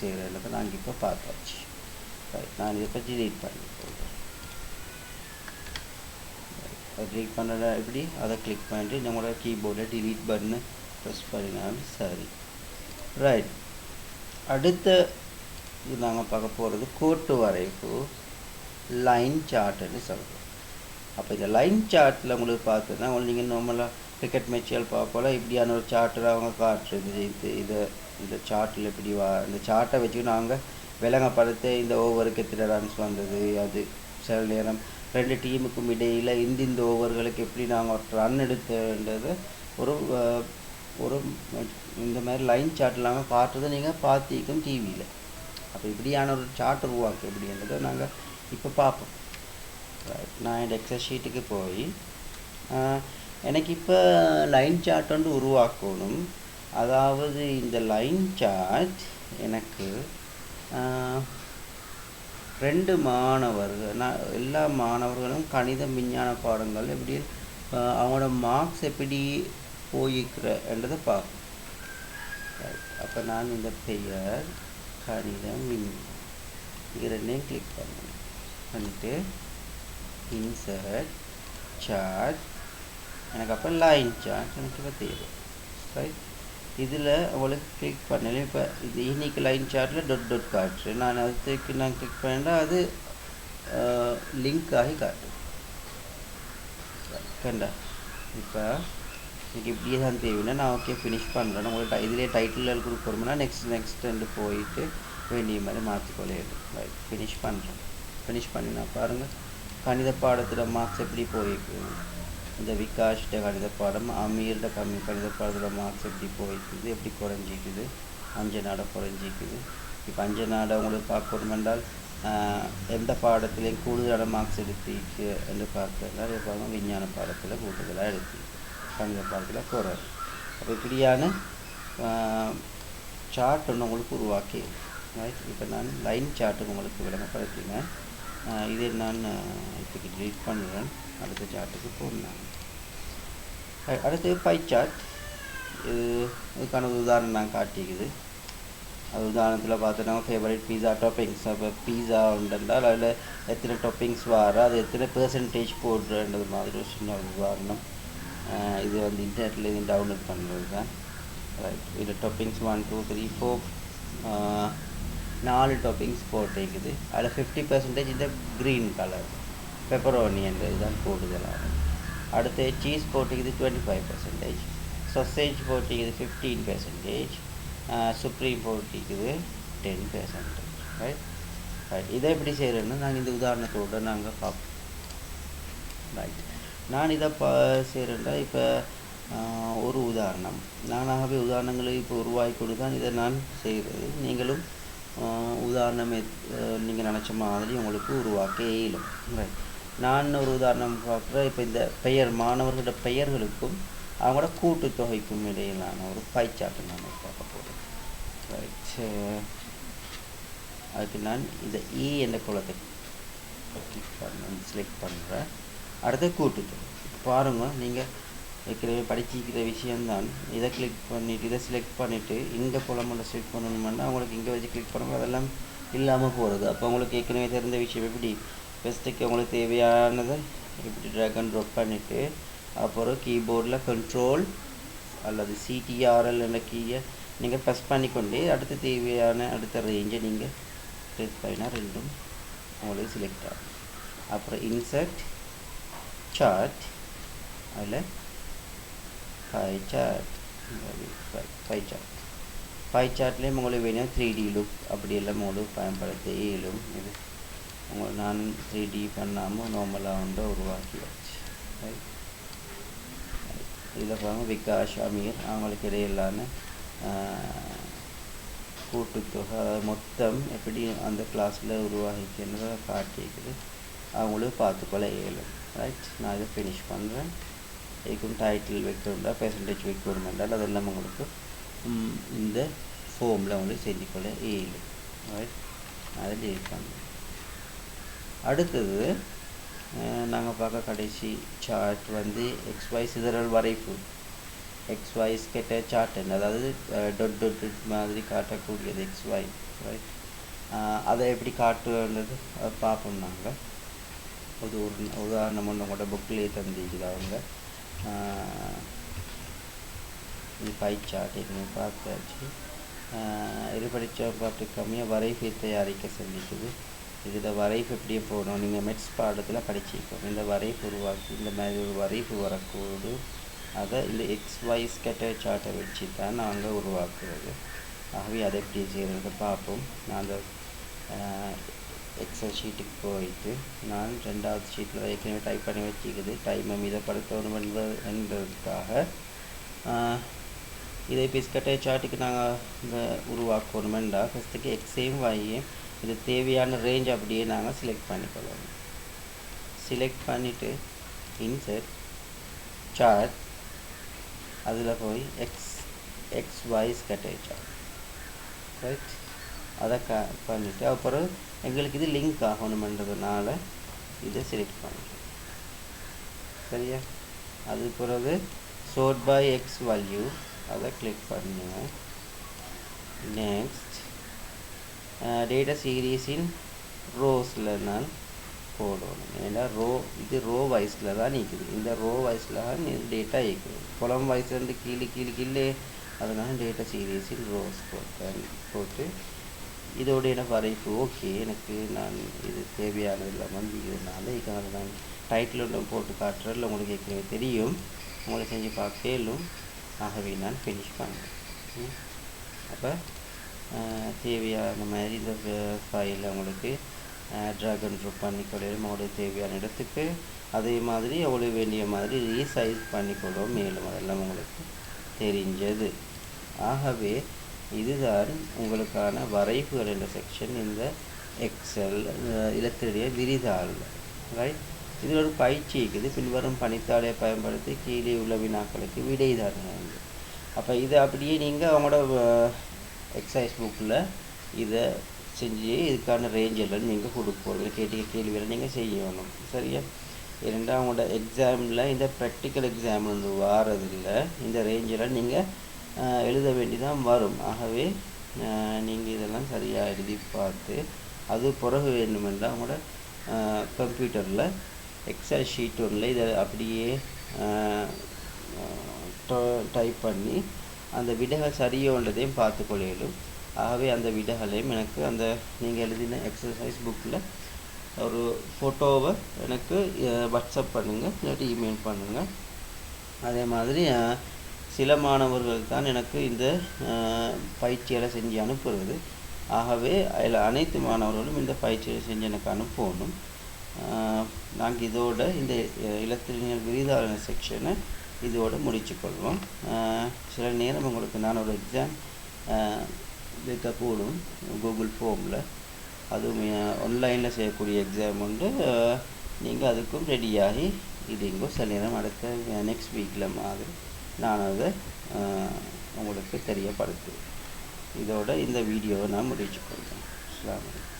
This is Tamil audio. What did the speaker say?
செய்கிறேன்றதை நாங்கள் இப்போ பார்த்தாச்சு. ரைட் நான் இதை பற்றி ரீட் பண்ணி போகிறேன் ரீட் பண்ணுற எப்படி? அதை கிளிக் பண்ணிட்டு நம்மளோட கீபோர்டை டிலீட் பண்ணு ப்ரெஸ் பண்ணினாலும் சரி. ரைட் அடுத்த இது நாங்கள் பார்க்க போகிறது கோட்டு வரைவு லைன் சார்ட்டுன்னு சொல்கிறோம் அப்போ இந்த லைன் சார்ட்டில் உங்களுக்கு பார்த்தோன்னா உங்களுக்கு நீங்கள் நார்மலாக கிரிக்கெட் மேட்சுகள் பார்ப்போல இப்படியான ஒரு சார்ட்டில் அவங்க காட்டுறது இது இதை இந்த சார்ட்டில் இப்படி வா இந்த சார்ட்டை வச்சு நாங்கள் விலங்கப்படுத்த இந்த ஓவருக்கு எத்தனை ரன்ஸ் வந்தது. அது சில நேரம் ரெண்டு டீமுக்கும் இடையில் இந்த இந்த ஓவர்களுக்கு எப்படி நாங்கள் ரன் எடுத்தது ஒரு ஒரு இந்த மாதிரி லைன் சார்ட் இல்லாமல் பார்த்ததை நீங்கள் பார்த்திக்கும் டிவியில் அப்போ இப்படியான ஒரு சார்ட் உருவாக்கு எப்படின்றதை நாங்கள் இப்போ பார்ப்போம். நான் இந்த எக்ஸல் ஷீட்டுக்கு போய் எனக்கு இப்போ லைன் சார்ட் வந்து உருவாக்கணும். அதாவது இந்த லைன் சார்ஜ் எனக்கு ரெண்டு மாணவர்கள் நான் எல்லா மாணவர்களும் கணித விஞ்ஞான பாடங்கள் எப்படி அவனோட அவங்களோட மார்க்ஸ் எப்படி போயிருக்கிறன்றதை பார்ப்போம். அப்போ நான் இந்த பெயர் கணிதம் விஞ்ஞானம் இது ரெண்டையும் கிளிக் பண்ணணும் பண்ணிட்டு இன்சர்ட் சார்ட் எனக்கு அப்போ லைன் சார்ட் எனக்கு இப்போ தேவை. ரைட் இதில் அவளுக்கு கிளிக் பண்ணல இப்போ இது இன்னைக்கு லைன் சார்ட்டில் டொட் டொட் காட்டுறேன். நான் அதுக்கு நான் கிளிக் பண்ணிட்டா அது லிங்க் ஆகி காட்டும். கண்டா? இப்போ எனக்கு இப்படியே தான் தேவைன்னா நான் ஓகே ஃபினிஷ் பண்ணுறேன் உங்களுக்கு இதிலே டைட்டில் கொடுக்குறோம்னா நெக்ஸ்ட் நெக்ஸ்ட் ரெண்டு போயிட்டு வேண்டிய மாதிரி மாற்றிக்கொள்ளையிடும் ரைட் ஃபினிஷ் பண்ணுறேன் ஃபினிஷ் பண்ணினா பாருங்கள் கணித பாடத்தில் மார்க்ஸ் எப்படி போயிருக்கு? இந்த விகாஷ்ட கணித பாடம் அமீர்ட கம்மி கணித பாடத்தில் மார்க்ஸ் எப்படி போயிருக்குது எப்படி குறைஞ்சிக்குது? அஞ்சனாட குறைஞ்சிக்குது. இப்போ அஞ்சனாட உங்களுக்கு பார்க்கணும் என்றால் எந்த பாடத்திலையும் கூடுதலான மார்க்ஸ் எடுத்திருக்கு என்று பார்க்கறதுனால பாருங்க விஞ்ஞான பாடத்தில் கூடுதலாக எடுத்து கணித பாடத்தில் குறை. அப்போ இப்படியான சார்ட் ஒன்று உங்களுக்கு உருவாக்கி ரைட் இப்போ நான் லைன் சார்ட்டு உங்களுக்கு விளங்கப்படுத்தினேன் இதை நான் இப்போ டிலீட் பண்ணுறேன் அடுத்த சார்ட்டுக்கு போடணும் அடுத்து பை சார்ட் இது இதுக்கான உதாரணம் நான் காட்டிக்குது அது உதாரணத்தில் பார்த்தோன்னா ஃபேவரட் பீஸா டாப்பிங்ஸ் அப்போ பீஸா உண்டுன்றால் அதில் எத்தனை டாப்பிங்ஸ் வர அது எத்தனை பெர்சன்டேஜ் போடுறன்றது மாதிரி ஒரு சின்ன உதாரணம் இது வந்து இன்டர்நெட்டில் இது டவுன்லோட் பண்ணுறது தான் ரைட் இதில் toppings one two three four நாலு டாப்பிங்ஸ் போட்டிருக்குது அதில் ஃபிஃப்டி பர்சன்டேஜ் இந்த க்ரீன் கலர் பெப்பரோனி என்ற இதுதான் கூடுதலாக அடுத்து சீஸ் போட்டிக்குது டுவெண்ட்டி ஃபைவ் பர்சன்டேஜ் சொசேஜ் போட்டிக்குது ஃபிஃப்டீன் பர்சன்டேஜ் சுப்ரீம் போட்டிக்குது டென் பர்சன்டேஜ் ரைட் ரைட் இதை எப்படி செய்கிறேன்னா நாங்கள் இந்த உதாரணத்தோடு நாங்கள் பார்ப்போம். ரைட் நான் இதை ப செய்கிறேன்னா இப்போ ஒரு உதாரணம். நானாகவே உதாரணங்களை இப்போ உருவாக்கி கொண்டு தான் இதை நான் செய்கிறது நீங்களும் உதாரணம் நீங்கள் நினச்ச மாதிரி உங்களுக்கு உருவாக்க இயலும் ரைட் நான் ஒரு உதாரணம் பார்க்குறேன் இப்போ இந்த பெயர் மாணவர்களோட பெயர்களுக்கும் அவங்களோட கூட்டுத்தொகைக்கும் இடையிலான ஒரு பைச்சாட்டு நான் பார்க்க போகிறேன் ரைட் அதுக்கு நான் இந்த இ என்ற குளத்தை கிளிக் பண்ண செலக்ட் பண்ணுறேன் அடுத்து கூட்டுத்தொகை. பாருங்கள் நீங்கள் ஏற்கனவே படிச்சிக்கிற விஷயம்தான். இதை கிளிக் பண்ணிவிட்டு இதை செலக்ட் பண்ணிவிட்டு இங்கே குளமெல்லாம் செலக்ட் பண்ணணுமென்னா அவங்களுக்கு இங்கே வச்சு கிளிக் பண்ணும்போது அதெல்லாம் இல்லாமல் போகிறது அப்போ உங்களுக்கு ஏற்கனவே தெரிந்த விஷயம் எப்படி? ஃபஸ்ட்டுக்கு உங்களுக்கு தேவையானதை இப்படி ட்ராக் அண்ட் ட்ராப் பண்ணிவிட்டு அப்புறம் கீபோர்டில் கண்ட்ரோல் அல்லது சிடிஆர்எல் என்ற கீயை நீங்கள் ப்ரெஸ் பண்ணிக்கொண்டு அடுத்து தேவையான அடுத்த ரேஞ்சை நீங்கள் கிளிக் பண்ணினா ரெண்டும் உங்களுக்கு செலக்ட் ஆகும். அப்புறம் இன்சர்ட் சார்ட் அதில் pie chart pie chart pie சார்ட்லேயும் உங்களுக்கு வேணும் த்ரீ டி லுக் அப்படியெல்லாம் உங்களுக்கு பயன்படுத்த இயலும் இது உங்கள் நான் த்ரீ டி பண்ணாமல் நார்மலாக வந்து உருவாக்கியாச்சு ரைட் இதில் பாருங்கள் விகாஷ் அமீர் அவங்களுக்கு இடையிலான கூட்டுத்தொகை அதாவது மொத்தம் எப்படி அந்த கிளாஸில் உருவாகிக்கிறத காட்டியிருக்குது. அவங்களும் பார்த்துக்கொள்ள இயலும். ரைட் நான் இதை ஃபினிஷ் பண்ணுறேன் இதுக்கும் டைட்டில் வைக்கணும்டா பெர்சன்டேஜ் வைக்கணுமென்றால் அதெல்லாம் உங்களுக்கு இந்த ஃபோமில் உங்களுக்கு செஞ்சுக்கொள்ள இயலும். ரைட் அதை டெலிட் பண்ணுறேன் அடுத்தது நாங்கள் பார்க்க கடைசி சார்ட் வந்து எக்ஸ்ஒய் சிதறல் வரைப்பு. எக்ஸ் ஒய் ஸ்கெட்டர் சார்ட் அதாவது டொட் டொட் மாதிரி காட்டக்கூடியது எக்ஸ் ரைட் அதை எப்படி காட்டுன்றது அதை பார்ப்போம் நாங்கள் ஒரு ஒரு உதாரணம் ஒன்று உங்களோட புக்கிலே தந்திக்கிது அவங்க. இது பை சார்ட் ஏற்கனவே பார்த்தாச்சு. இது படித்த பாட்டு கம்மியாக வரைஃபை தயாரிக்க சொல்லிக்குது. இதில் வரைவு எப்படியே போடணும் நீங்கள் மெட்ஸ் பாடத்தில் படிச்சிருக்கோம். இந்த வரைவு உருவாக்கி இந்த மாதிரி ஒரு வரைவு வரக்கூடு அதை இந்த எக்ஸ் ஒய் ஸ்கெட்டர் சார்ட்டை வச்சு தான் நாங்கள் உருவாக்குறது. ஆகவே அதை எப்படி செய்கிறது பார்ப்போம். நான் அந்த எக்ஸல் ஷீட்டுக்கு போயிட்டு நான் ரெண்டாவது ஷீட்டில் ஏற்கனவே டைப் பண்ணி வச்சுக்குது. டைமை மிதப்படுத்தணும் என்பது என்பதற்காக இதை இப்போ சார்ட்டுக்கு நாங்கள் இந்த உருவாக்கணுமெண்டா ஃபஸ்ட்டுக்கு எக்ஸையும் வாயும் இது தேவையான ரேஞ்ச் அப்படியே நாங்கள் செலக்ட் பண்ணிக்கொள்ளணும் செலக்ட் பண்ணிவிட்டு இன்செட் சார்ட் அதில் போய் X X Y's scatter chart right அதை க பண்ணிவிட்டு அப்புறம் எங்களுக்கு இது லிங்க் ஆகணுமென்றதுனால இதை செலக்ட் பண்ணிட்டோம் சரியா? அது பிறகு சோட் பை எக்ஸ் வேல்யூ அதை கிளிக் பண்ணுங்கள் நெக்ஸ்ட் டேட்டா சீரீஸின் ரோஸில் நான் போடணும். ஏன்னா ரோ இது ரோ வைஸில் தான் நிற்குது இந்த ரோ வைஸில் தான் டேட்டா இருக்குது குளம் வைஸ்லேருந்து கீழே கீழே கீழே. அதனால் டேட்டா சீரீஸின் ரோஸ் போட்டேன் போட்டு இதோட எனக்கு வரைப்பு ஓகே எனக்கு நான் இது தேவையானதில் வந்ததுனால இதுக்காக நான் டைட்டில் ஒன்று போட்டு காட்டுறதில் உங்களுக்கு ஏற்கனவே தெரியும். உங்களை செஞ்சு பார்க்கலும் ஆகவே நான் ஃபினிஷ் பண்ணேன் அப்போ தேவையான மாதிரி இந்த ஃபைலில் உங்களுக்கு ட்ராக் அண்ட் ட்ராப் பண்ணிக்கொள்ளும் அவங்களுக்கு தேவையான இடத்துக்கு. அதே மாதிரி அவ்வளோ வேண்டிய மாதிரி ரீசைஸ் பண்ணிக்கொள்ளும் மேலும் அதெல்லாம் உங்களுக்கு தெரிஞ்சது. ஆகவே இதுதான் உங்களுக்கான வரைவுகள் என்ற செக்ஷன் இந்த எக்ஸல் இலத்தினுடைய விரிதாள். ரைட் இதில் ஒரு பயிற்சி இருக்குது. பின்வரும் பணித்தாளை பயன்படுத்தி கீழே உள்ள வினாக்களுக்கு விடை அப்போ இதை அப்படியே நீங்கள் அவங்களோட எக்ஸசைஸ் புக்கில் இதை செஞ்சு இதுக்கான ரேஞ்ச் எல்லாம் நீங்கள் கொடுப்போம். கேட்டிய கேள்வியில் நீங்கள் செய்யணும். சரியா? ஏனென்றால் அவங்களோட எக்ஸாமில் இந்த ப்ராக்டிக்கல் எக்ஸாம் வந்து வாரதில்லை இந்த ரேஞ்செல்லாம் நீங்கள் எழுத வேண்டிதான் வரும். ஆகவே நீங்கள் இதெல்லாம் சரியாக எழுதி பார்த்து அது பிறகு வேண்டுமென்றால் அவங்களோட கம்ப்யூட்டரில் எக்ஸல் ஷீட் ஒன்றில் இதை அப்படியே டைப் பண்ணி அந்த விடைகள் சரியோன்றதையும் பார்த்து கொள்ளையிலும் ஆகவே அந்த விடைகளையும் எனக்கு அந்த நீங்கள் எழுதின எக்ஸசைஸ் புக்கில் ஒரு ஃபோட்டோவை எனக்கு வாட்ஸ்அப் பண்ணுங்கள் இல்லாட்டி இமெயில் பண்ணுங்கள் அதே மாதிரி சில மாணவர்கள் தான் எனக்கு இந்த பயிற்சிகளை செஞ்சு அனுப்புறது. ஆகவே அதில் அனைத்து மாணவர்களும் இந்த பயிற்சியை செஞ்சு எனக்கு அனுப்பணும். நாங்கள் இதோட இந்த இலத்திரிஞர் விரிதாளன செக்ஷனை இதோடு முடிச்சுக்கொள்வோம் சில நேரம் உங்களுக்கு நான் ஒரு எக்ஸாம் வைக்க கூடும் கூகுள் ஃபோமில் அதுவும் ஆன்லைனில் செய்யக்கூடிய எக்ஸாம் உண்டு. நீங்கள் அதுக்கும் ரெடியாகி இது எங்கோ சில நேரம் அடுத்த நெக்ஸ்ட் வீக்கில் மாதிரி நான் அதை உங்களுக்கு தெரியப்படுத்து இதோட இந்த வீடியோவை நான் முடிச்சுக்கொள்கிறேன் அஸ்லாம் வலைக்கம்